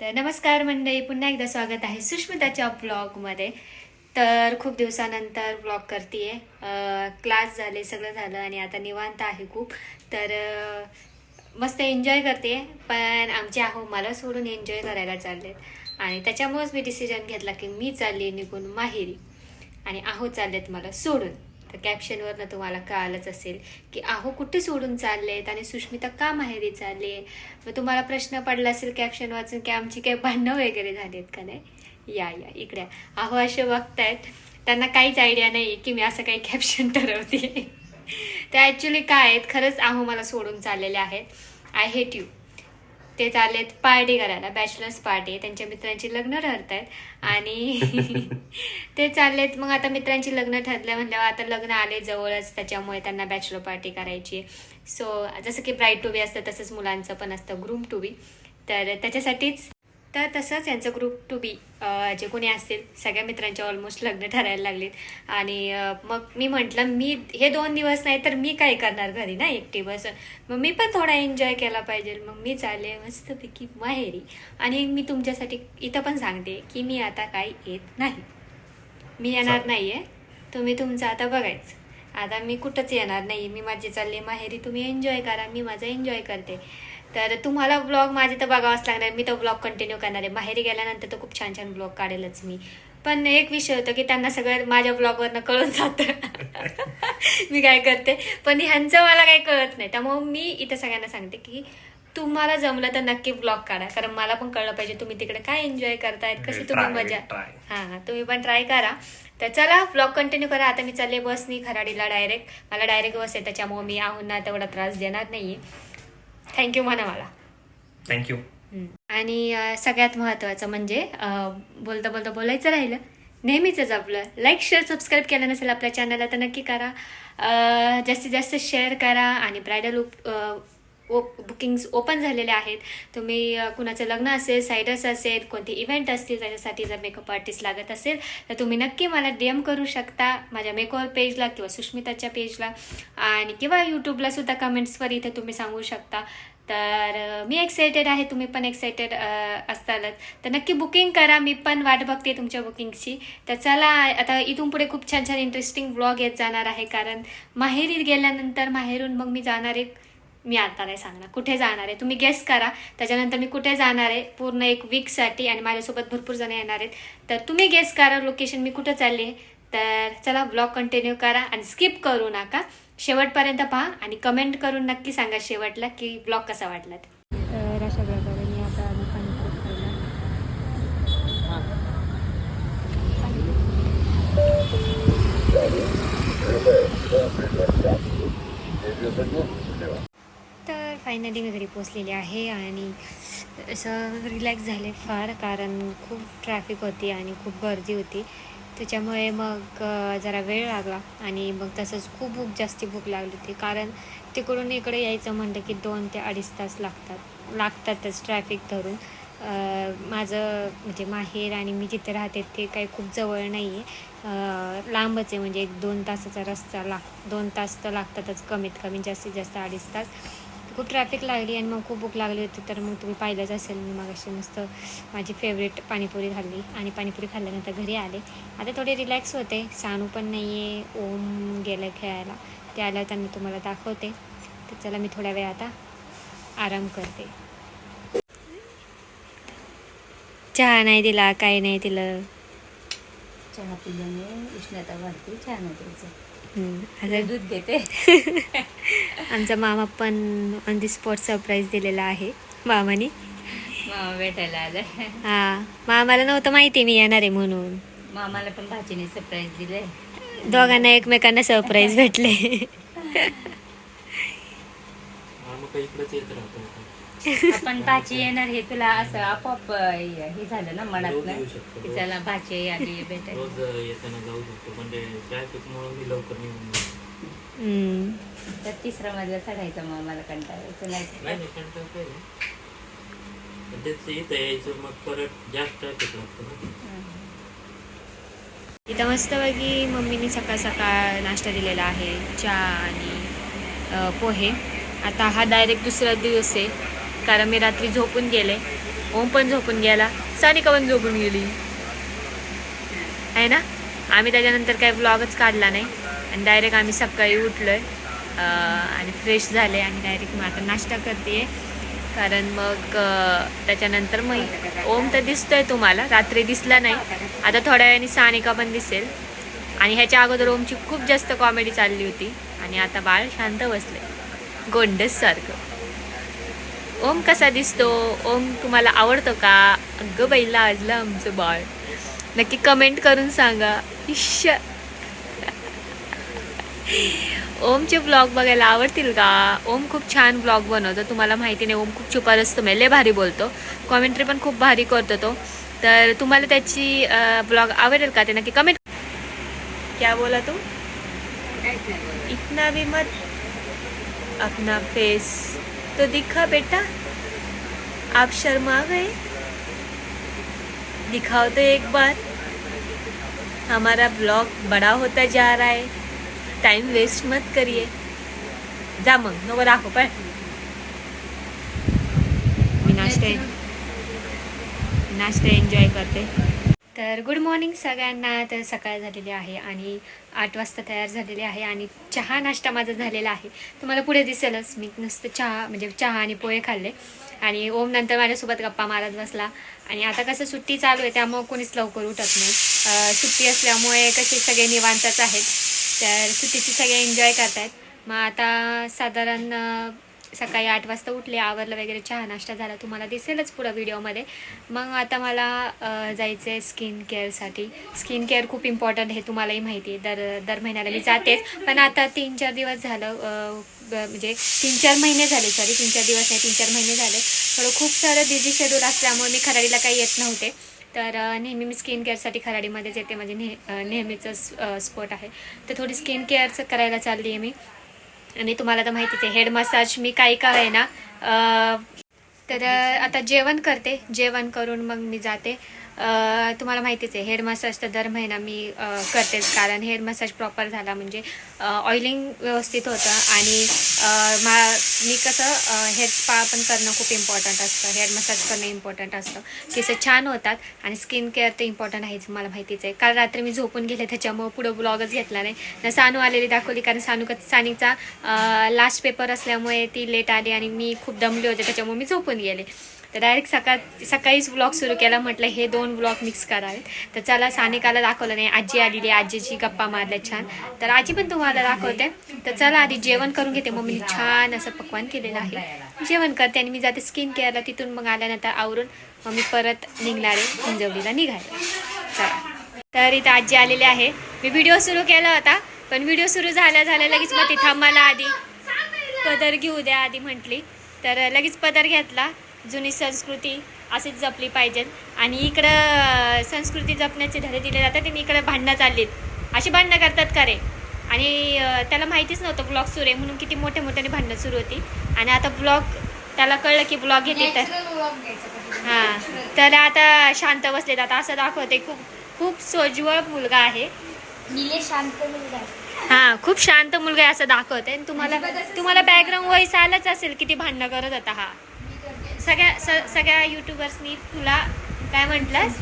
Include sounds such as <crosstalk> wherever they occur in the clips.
तर नमस्कार मंडळी पुन्हा एकदा स्वागत आहे सुष्मिताच्या ब्लॉगमध्ये तर खूप दिवसानंतर ब्लॉग करते क्लास झाले सगळं झालं आणि आता निवांत आहे खूप. तर मस्त एन्जॉय करते. पण आमचे आहो मला सोडून एन्जॉय करायला चाललेत. आणि त्याच्यामुळेच मी डिसिजन घेतला की मी चालली निघून माहेरी. आणि आहो चाललेत मला सोडून. तर कॅप्शनवरनं तुम्हाला कळालंच असेल की आहो कुठे सोडून चाललेत आणि सुष्मिता का माहेरी चालली आहे? मग तुम्हाला प्रश्न पडला असेल कॅप्शन वाचून की आमची काही भांडणं वगैरे झालीत का नाही? या या इकडे. आहो असे बघतायत. त्यांना काहीच आयडिया नाही की मी असं काही कॅप्शन ठरवते. <laughs> ते ॲक्च्युली काय आहेत? खरंच आहो मला सोडून चाललेले आहेत. आय हेट यू ते चाललेत पार्टी करायला बॅचलर्स पार्टी त्यांच्या मित्रांची लग्न ठरत आहेत आणि <laughs> ते चाललेत. मग आता मित्रांची लग्न ठरल्या म्हणल्यावर आता लग्न आले जवळच त्याच्यामुळे त्यांना बॅचलर पार्टी करायची सो जसं की ब्राईड टू बी असतं तसंच मुलांचं पण असतं ग्रूम टू बी तर त्याच्यासाठीच तर तसंच यांचं ग्रुप टू बी जे कोणी असतील सगळ्या मित्रांचे ऑलमोस्ट लग्न ठरायला लागलेत. आणि मग मी म्हटलं मी हे दोन दिवस नाही तर मी काय करणार घरी ना एकटी बसून मग मी पण थोडा एन्जॉय केला पाहिजे. मग मी चालले मस्तपैकी माहेरी. आणि मी तुमच्यासाठी इथं पण सांगते की मी आता काही येत नाही. मी येणार नाही आहे तुम्ही तुमचं आता बघायचं. आता मी कुठंच येणार नाही मी माझी चालले माहेरी. तुम्ही एन्जॉय करा. मी माझा एन्जॉय करते. तर तुम्हाला ब्लॉग माझे तर बघावाच लागणार. मी तो ब्लॉग कंटिन्यू करणार आहे. माहेरी गेल्यानंतर तर खूप छान छान ब्लॉग काढेलच मी. पण एक विषय होतो की त्यांना सगळं माझ्या ब्लॉगवरनं कळून जातं. <laughs> मी काय करते? पण ह्यांचं मला काही कळत नाही. त्यामुळे मी इथं सगळ्यांना सांगते की तुम्हाला जमलं तर नक्की ब्लॉग काढा. कारण मला पण कळलं पाहिजे तुम्ही तिकडे काय एन्जॉय करतायत कशी तुम्ही मजा try. हां तुम्ही पण ट्राय करा. तर चला ब्लॉग कंटिन्यू करा. आता मी चालले बसनी खराडीला डायरेक्ट मला डायरेक्ट बस आहे त्याच्यामुळे मी आहोंना तेवढा त्रास देणार नाही थँक्यू म्हणा मला. थँक्यू. आणि सगळ्यात महत्त्वाचं म्हणजे बोलता बोलता बोलायचं राहिलं. नेहमीच आपलं. लाईक शेअर सबस्क्राईब केलं नसेल आपल्या चॅनलला तर नक्की करा. जास्तीत जास्त शेअर करा आणि ब्रायडल ओप बुकिंग्स ओपन झालेले आहेत. तुम्ही कुणाचं लग्न असेल सायडर्स असेल कोणते इव्हेंट असतील त्याच्यासाठी जर मेकअप आर्टिस्ट लागत असेल तर तुम्ही नक्की मला डी एम करू शकता माझ्या मेकओवर पेजला किंवा सुष्मिताच्या पेजला आणि किंवा यूट्यूबला सुद्धा कमेंट्सवर इथे तुम्ही सांगू शकता. तर मी एक्सायटेड आहे तुम्ही पण एक्सायटेड असतालच. तर नक्की बुकिंग करा मी पण वाट बघते तुमच्या बुकिंगची तर चला आता इथून पुढे खूप छान छान इंटरेस्टिंग ब्लॉग येत जाणार आहे. कारण माहेरी गेल्यानंतर माहेरून मग मी जाणार आहे. मी आता नाही सांगणार. कुठे जाणार आहे? तुम्ही गेस करा. त्याच्यानंतर मी कुठे जाणार आहे? पूर्ण एक वीकसाठी आणि माझ्यासोबत भरपूर जण येणार आहेत. तर तुम्ही गेस करा लोकेशन मी कुठं चालली आहे. तर चला ब्लॉग कंटिन्यू करा आणि स्किप करू नका. शेवटपर्यंत पहा आणि कमेंट करून नक्की सांगा शेवटला की ब्लॉग कसा वाटला ते. तर अशा प्रकारे मी आता आम्ही पाणीपुरी खायला तर फायनली मी घरी पोचलेली आहे आणि असं रिलॅक्स झाले फार कारण खूप ट्रॅफिक होती आणि खूप गर्दी होती. त्याच्यामुळे मग जरा वेळ लागला आणि मग तसंच खूप भूक जास्ती भूक लागली होती. कारण तिकडून इकडे यायचं म्हणलं की दोन ते अडीच तास लागतात लागतातच ट्रॅफिक धरून. माझं म्हणजे माहेर आणि मी जिथे राहते ते काही खूप जवळ नाही आहे लांबच आहे म्हणजे एक दोन तासाचा रस्ता लाग दोन तास तर लागतातच कमीत कमी जास्तीत जास्त अडीच तास. खूप ट्रॅफिक लागली आणि मग खूप भूक लागली होती तर मग तुम्ही पाहिलंच असेल. मी मागाशी मस्त माझी फेवरेट पाणीपुरी खाल्ली आणि पाणीपुरी खाल्ल्यानंतर घरी आले. आता थोडे रिलॅक्स होते. सानू पण नाही आहे ओम गेलं खेळायला. ते आल्यावर मी तुम्हाला दाखवते. तर चला मी थोड्या वेळ आता आराम करते. चहा नाही दिला काही नाही दिलं. चहा पिल्याने उष्णता वाढते. छान होते हम्म, आता दूध देते <laughs> आमचा मामा पण ऑन दी स्पॉट सरप्राईज दिलेला आहे मामाने. मामा भेटायला आलाय. हा मामाला नव्हतं माहिती मी येणार आहे म्हणून. मामाला पण भाचीने सरप्राईज दिले दोघांना एकमेकांना सरप्राईज भेटले. आपण भाची येणार हे तुला असं आपोआप हे झालं ना मनात रोज येऊ शकतो, की रोज. चला भाची आली भेटायला रोज येताना जाऊ शकतो म्हणजे ट्रॅफिकमुळे मी लवकर निघून जातो. हम्म. तर तिसरा मजला चढायचा कंटाळा नाही नाही नाही कंटाळा काही नाही. पण तेच इथं यायचं मग परत जास्त ट्रॅफिक लागतं ना. इथं मस्तपैकी मम्मीने सकाळ सकाळ नाश्ता दिलेला आहे चहा आणि अ, पोहे. आता हा डायरेक्ट दुसरा दिवस आहे. कारण मी रात्री झोपून गेले. ओम पण झोपून गेला. सानिका पण झोपून गेली. आहे ना? आम्ही त्याच्यानंतर काही ब्लॉगच काढला नाही. आणि डायरेक्ट आम्ही सकाळी उठलो आहे आणि फ्रेश झाले आणि डायरेक्ट मग आता नाश्ता करते कारण मग त्याच्यानंतर मग ओम तर दिसतोय तुम्हाला. रात्री दिसला नाही. आता थोड्या वेळाने सानिका पण दिसेल. आणि ह्याच्या अगोदर ओमची खूप जास्त कॉमेडी चालली होती. आणि आता बाळ शांत बसले गोंडस सारखं. ओम कसा दिसतो? ओम तुम्हाला आवडतो का? अगं बैला आजला आमचं बाळ. नक्की कमेंट करून सांगा. इश ओमचे ब्लॉग बघायला आवडतील का? ओम खूप छान ब्लॉग बनवतो. तुम्हाला माहिती नाही ओम खूप छुपा असतो म्हणजे लय भारी बोलतो. कॉमेंट्री पण खूप भारी करतो तो. तर तुम्हाला त्याची ब्लॉग आवडेल का ते नक्की कमेंट क्या बोला तू? इतना भी मत अपना फेस तो दिखा बेटा। आप शर्मा गए। दिखाओ तो एक बार। हमारा ब्लॉग बड़ा होता जा रहा है। टाइम वेस्ट मत करिए। जा मग नको राखो पण मी नाश्ता नाश्ता एन्जॉय करते। तर गुड मॉर्निंग सगळ्यांना. तर सकाळ झालेली आहे आणि आठ वाजता तयार झालेली आहे आणि चहा नाश्ता माझा झालेला आहे. तुम्हाला पुढे दिसेलच मी नुसतं चहा म्हणजे चहा आणि पोहे खाल्ले. आणि ओम नंतर माझ्यासोबत गप्पा मारत बसला. आणि आता कसं सुट्टी चालू आहे त्यामुळं कोणीच लवकर उठत नाही. सुट्टी असल्यामुळे कसे सगळे निवांतच आहेत. तर सुट्टीची सगळे एन्जॉय करतायत. मग आता साधारण सकाळी आठ वाजता उठले आवरलं वगैरे चहा नाश्ता झाला तुम्हाला दिसेलच पुढं व्हिडिओमध्ये. मग आता मला जायचं आहे स्किन केअरसाठी स्किन केअर खूप इम्पॉर्टंट हे तुम्हालाही माहिती आहे. दर दर महिन्याला मी जातेच. पण आता तीन चार दिवस झालं म्हणजे तीन चार महिने झाले सॉरी तीन चार दिवस नाही तीन चार महिने झाले. थोडं खूप सारं बिझी शेड्यूल असल्यामुळे मी खराडीला काही येत नव्हते. तर नेहमी मी स्किन केअरसाठी खराडीमध्येच येते. म्हणजे माझे नेह नेहमीचं स्पॉट आहे. तर थोडी स्किन केअरचं करायला चालली आहे मी. आणि तुम्हाला तर माहितीच आहे हेड मसाज मी काही का आहे ना तर आता जेवण करते जेवण करून मग मी जाते. तुम्हाला माहितीच आहे हेड मसाज तर दर महिना मी करतेच. कारण हेड मसाज प्रॉपर झाला म्हणजे ऑइलिंग व्यवस्थित होतं आणि मा मी कसं हेअर स्पा पण करणं खूप इम्पॉर्टंट असतं. हेअर मसाज करणं इम्पॉर्टंट असतं. केस छान होतात आणि स्किन केअर तर इम्पॉर्टंट आहेच मला माहितीच आहे. काल रात्री मी झोपून गेले त्याच्यामुळे पुढं ब्लॉगच घेतला नाही. ना सानू आलेली दाखवली कारण सानू सानीचा लास्ट पेपर असल्यामुळे ती लेट आली आणि मी खूप दमली होते त्याच्यामुळे मी झोपून गेले. तर डायरेक्ट सकाळ सकाळीच व्लॉग सुरू केला म्हटलं हे दोन व्लॉग मिक्स करावेत. तर चला सानिकाला दाखवलं नाही आजी आलेली आहे, आजीची गप्पा मारल्या छान. तर आजी पण तुम्हाला दाखवते. तर चला आधी जेवण करून घेते. मम्मीने छान असं पक्वान केलेलं आहे. जेवण करते आणि मी जाते स्किन केअरला तिथून मग आल्यानंतर आवरून मग मी परत निघणार आहे हिंजवलीला निघायला. चला. तर इथं आजी आलेली आहे. मी व्हिडिओ सुरू केला होता पण व्हिडिओ सुरू झाल्या झाल्या लगेच मग ती थांबायला आधी पदर घेऊ द्या आधी म्हटली. तर लगेच पदर घेतला. जुनी संस्कृती अशीच जपली पाहिजे. आणि इकडं संस्कृती जपण्याचे धडे दिले जातात आणि इकडं भांडणं चाललीत. अशी भांडणं करतात का रे? आणि त्याला माहितीच नव्हतं ब्लॉग सुरू आहे म्हणून किती मोठे मोठ्याने भांडणं सुरू होती. आणि आता ब्लॉग त्याला कळलं की ब्लॉग घेते तर. हां तर आता शांत बसलेत. आता असं दाखवते खूप खूप सोज्वळ मुलगा आहे. शांत मुलगा हा खूप शांत मुलगा आहे असं दाखवते. आणि तुम्हाला तुम्हाला बॅकग्राऊंड व्हॉइस आलंच असेल किती भांडणं करत होता हा. सगळ्या स- सगळ्या युट्यूबर्सनी तुला काय म्हटलंस?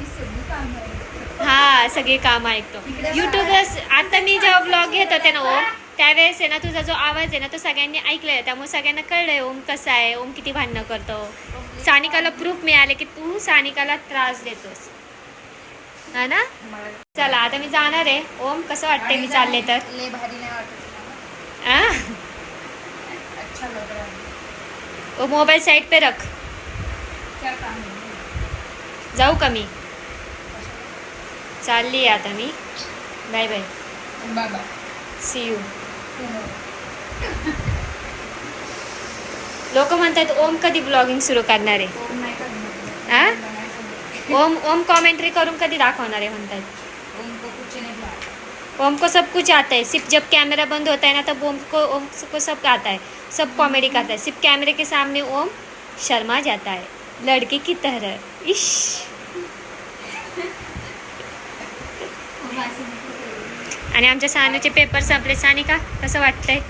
हा सगळी काम ऐकतो युट्यूबर्स आता मी जेव्हा ब्लॉग घेत होते ना ओम त्यावेळेस आहे ना तुझा जो आवाज आहे ना तो सगळ्यांनी ऐकलाय. त्यामुळे सगळ्यांना कळलंय ओम कसा आहे ओम किती भांडणं करतो. सानिकाला प्रूफ मिळाले की तू सानिकाला त्रास देतोस. हा ना? चला आता मी जाणार आहे. ओम कसं वाटतंय? मी चालले तर. वाटत है वो मोबाईल साईड पे रख. जाऊ का मी? चालली आहे आता मी. बाय बाय बाबा. सी यू लोक म्हणतात ओम कधी ब्लॉगिंग सुरू करणार आहे? ओम? ओम कॉमेंट्री करून कधी दाखवणार आहे म्हणतात. ओम को सब कुछ आता है. सिर्फ जब कैमरा बंद होता है ना तब ओम को ओम को सब आता है. सब कॉमेडी करता है. सिर्फ कैमरे के सामने ओम शर्मा जाता है. लड़के की तरह। इश। आणि आमच्या सानूचे पेपर संपले. सानिका कसं वाटतंय?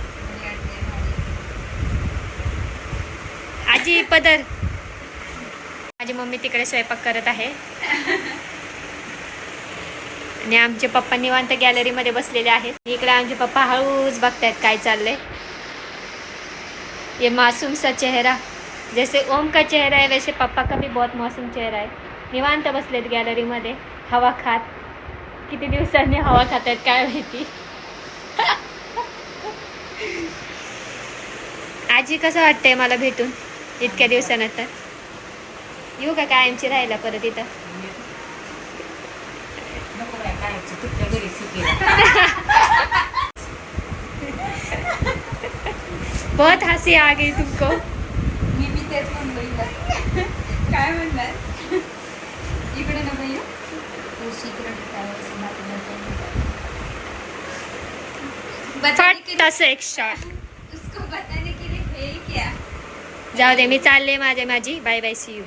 आजी पदर. माझी मम्मी तिकडे स्वयंपाक करत आहे. आणि आमचे पप्पा निवांत गॅलरीमध्ये बसलेले आहेत. इकडे आमचे पप्पा हळूच बघतायत काय चाललंय. ये मासूमचा चेहरा. जैसे ओम का चेहरा है वैसे पप्पा का भी बहुत मासूम चेहरा है। निवांत बसलेत गॅलरीमध्ये हवा खात. किती दिवसांनी हवा खात आहेत काय माहिती? आजी कसं वाटतंय मला भेटून इतक्या दिवसानंतर? येऊ का कायमची राहायला परत इथं? बहुत हंसी आ गई तुमको मी बी तेच म्हणलो हिला. काय म्हणणार इकडे ना भैया तो सिक्रेट काय बताने के फट असं एक शॉट उसको बताने के लिए जाऊ दे मी चालले माझे माझी. बाय बाय सी यू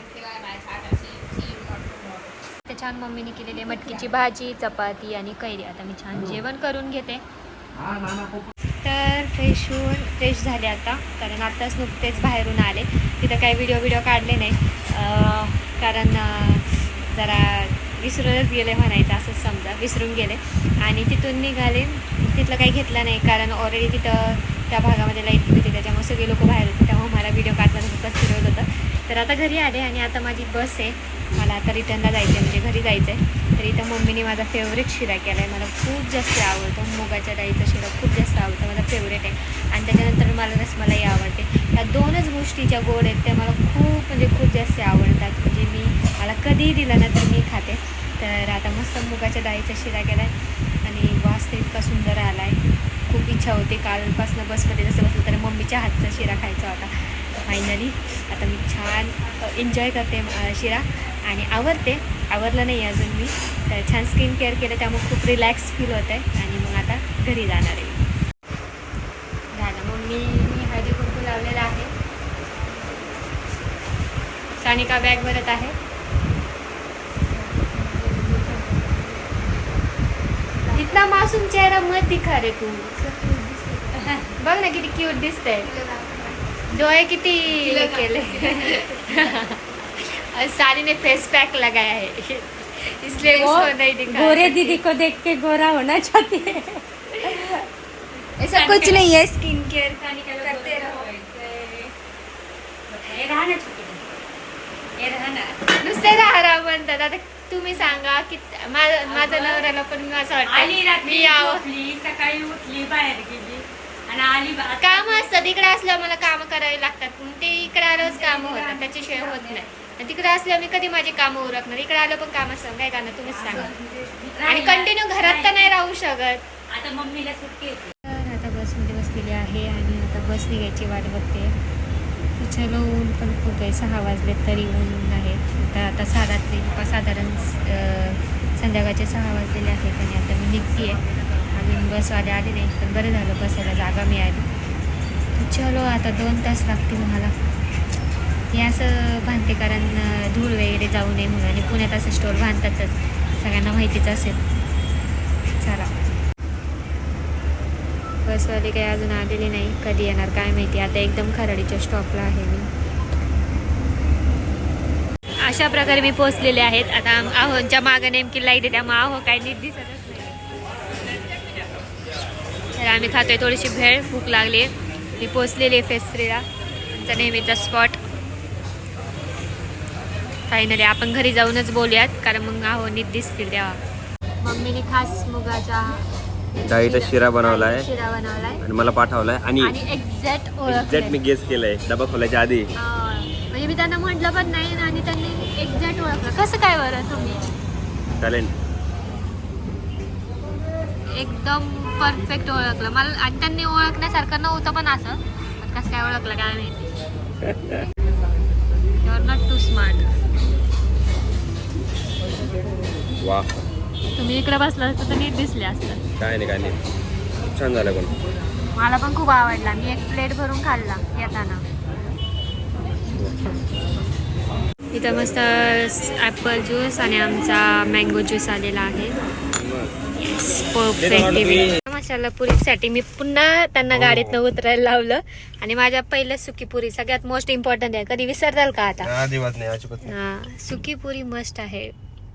ते छान मम्मीने केलेली आहे मटकीची भाजी चपाती आणि कैरी. आता मी छान जेवण करून घेते. तर फ्रेश होऊन फ्रेश झाले आता. कारण आत्ताच नुकतेच बाहेरून आले. तिथं काही व्हिडिओ व्हिडिओ काढले नाही. कारण जरा विसरूनच गेले म्हणायचं असंच समजा विसरून गेले. आणि तिथून निघाले. तिथलं काही घेतलं नाही कारण ऑलरेडी तिथं त्या भागामध्ये लाइट होती त्याच्यामुळे सगळे लोक बाहेर होते. त्यामुळे मला व्हिडिओ काढताना खूपच फिरवलं होतं. तर आता घरी आले आणि आता माझी बस आहे. मला आता रिटर्नला जायचं आहे म्हणजे घरी जायचं आहे तर इथं मम्मीने माझा फेवरेट शिरा केला आहे मला खूप जास्त आवडतो. मुगाच्या डाळीचा शिरा खूप जास्त आवडतो. माझा फेवरेट आहे. आणि त्याच्यानंतर मला रसमलाई आवडते. या दोनच गोष्टी ज्या गोड आहेत त्या मला खूप म्हणजे खूप जास्त आवडतात. म्हणजे मी मला कधीही दिलं ना तर मी खाते. तर आता मस्त मुगाच्या डाळीचा शिरा केला आहे आणि वास तर इतका सुंदर आला आहे खूप इच्छा होती. कालपासून बसमध्ये जसं बसलं तर मम्मीच्या हातचा शिरा खायचा होता. फायनली आता मी छान एन्जॉय करते शिरा. आणि आवडते. आवरलं नाही अजून मी. तर छान स्किन केअर केलं त्यामुळे खूप रिलॅक्स फील होत आहे आणि मग आता घरी जाणार आहे. झालं मग मी मी हळदी कुंकू लावलेला आहे. सानिका बॅग भरत आहे. इतना मासूम चेहरा मत दिखा रे तू. बघ ना किती क्यूट दिसतंय. डोळे किती केले. <laughs> और सारी ने फेस पैक लगाया है। इसलिए वो उसको नहीं दिखा गोरे। दीदी को देख के गोरा होना चाहती है। ऐसा कुछ नहीं है। स्किन केयर करते रहो। हे हे नुसते राहरा म्हणतात आता तुम्ही सांगा की मा- माझ्या नवऱ्याला पण असं आली वाटतं रात्री मी झोपली सकाळी उठली बाहेर गेली. आणि आली काम असतात इकडे असल्यावर मला काम करावी लागतात. ते इकडे आल्यावरच काम होतात त्याच्याशिवाय होत नाही. आणि तिकडे असल्यावर मी कधी माझी कामं उरकणार? इकडे आलं पण काम असतं काय करणार? तुम्हीच सांगा. आणि राहिला- कंटिन्यू घरात तर नाही. राहू शकत. आता मम्मीला सुट्टी तर आता बसमध्ये बसलेली आहे आणि आता बस निघायची वाट बघते. चलो ऊन पण खूप आहे. सहा वाजले तरी ऊन आहे. तर आता साधा तरी साधारण संध्याकाळचे सहा वाजलेले आहेत आणि आता मी निघते आहे अजून बसवाले आले नाही पण बरं झालं बसायला जागा मिळाली. चलो आता दोन तास लागतील मला. हे असं बांधते कारण धूळ वगैरे जाऊ नये म्हणून आणि पुण्यात असं स्टोर बांधतातच. सगळ्यांना माहितीच असेल. चला. बसवाले काही अजून आलेली नाही. कधी येणार काय माहिती. आता एकदम खराडीच्या स्टॉपला आहे मी. अशा प्रकारे मी पोचलेले आहेत. आता आम- आहोंच्या मागं नेमकी लाइट आहे. त्यामुळे आहो काय नीट दिसतच नाही. तर आम्ही खातोय थोडीशी भेळ भूक लागली मी पोचलेली आहे फेस्त्रीला आमचा नेहमीचा स्पॉट फायनली आपण घरी जाऊनच बोलूयात कारण मग आहो नीट दिसतील तेव्हा. मम्मीने खास मुगाच्या डाळीचा शिरा बनवलाय. शिरा बनवलाय. आणि मला पाठवलाय. आणि आणि एक्झॅक्ट एक्झॅक्ट मी गेस केलंय डबा खोलायच्या आधी. म्हणजे मी त्यांना म्हटलं पण नाही आणि त्यांनी एक्झॅक्ट ओळखलं. कसं काय बरं तुम्ही? टॅलेंट एकदम परफेक्ट ओळखलं. मला आणि त्यांनी ओळखण्यासारखं नव्हतं पण असं. कसं काय ओळखलं काय माहिती. युआर नॉट टू स्मार्ट वा. तुम्ही इकडे बसला असतं तर नीट दिसले असतं काय नाही काय नाही. खूप छान झालं पण. मला पण खूप आवडला. मी एक प्लेट भरून खाल्ला येताना. इथं मस्त ॲपल ज्यूस आणि आमचा मँगो ज्यूस आलेला आहे. परफेक्ट मसाला पुरीसाठी मी पुन्हा त्यांना हो. गाडीत उतरायला लावलं. आणि माझ्या पहिलं सुकी पुरी सगळ्यात मोस्ट इम्पॉर्टंट आहे. कधी विसरताल का आता? हा सुकी पुरी मस्ट आहे.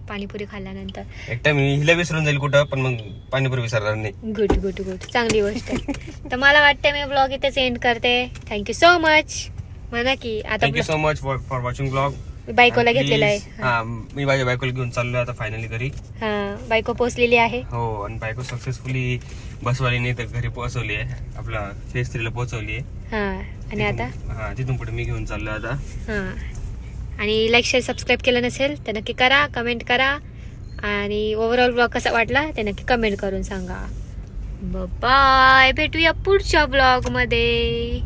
पाणीपुरी खाल्ल्यानंतर. एक टाइम हिला विसरून जाईल कुठं पण मग पाणीपुरी विसरणार नाही. गुड गुड गुड चांगली गोष्ट आहे. तर मला वाटतं मी ब्लॉग इथेच एंड करते. थँक्यू सो मच म्हणा की आता thank you so much for watching blog मी बायकोला घेतलेला आहे. हा मी माझ्या बायकोला घेऊन चाललोय आता फायनली घरी. हा बायको पोचलेली आहे. हो आणि बायको सक्सेसफुली बसवालीने तर घरी पोहोचवली आहे. आपला फेस थ्रीला पोहोचवली आहे. हा आणि आता? हा तिथून पुढे मी घेऊन चाललोय आता. हा. आणि लाईक शेअर सबस्क्राईब केलं नसेल तर नक्की करा कमेंट करा. आणि ओव्हरऑल ब्लॉग कसा वाटला ते नक्की कमेंट करून सांगा. बाय भेटूया पुढच्या ब्लॉगमध्ये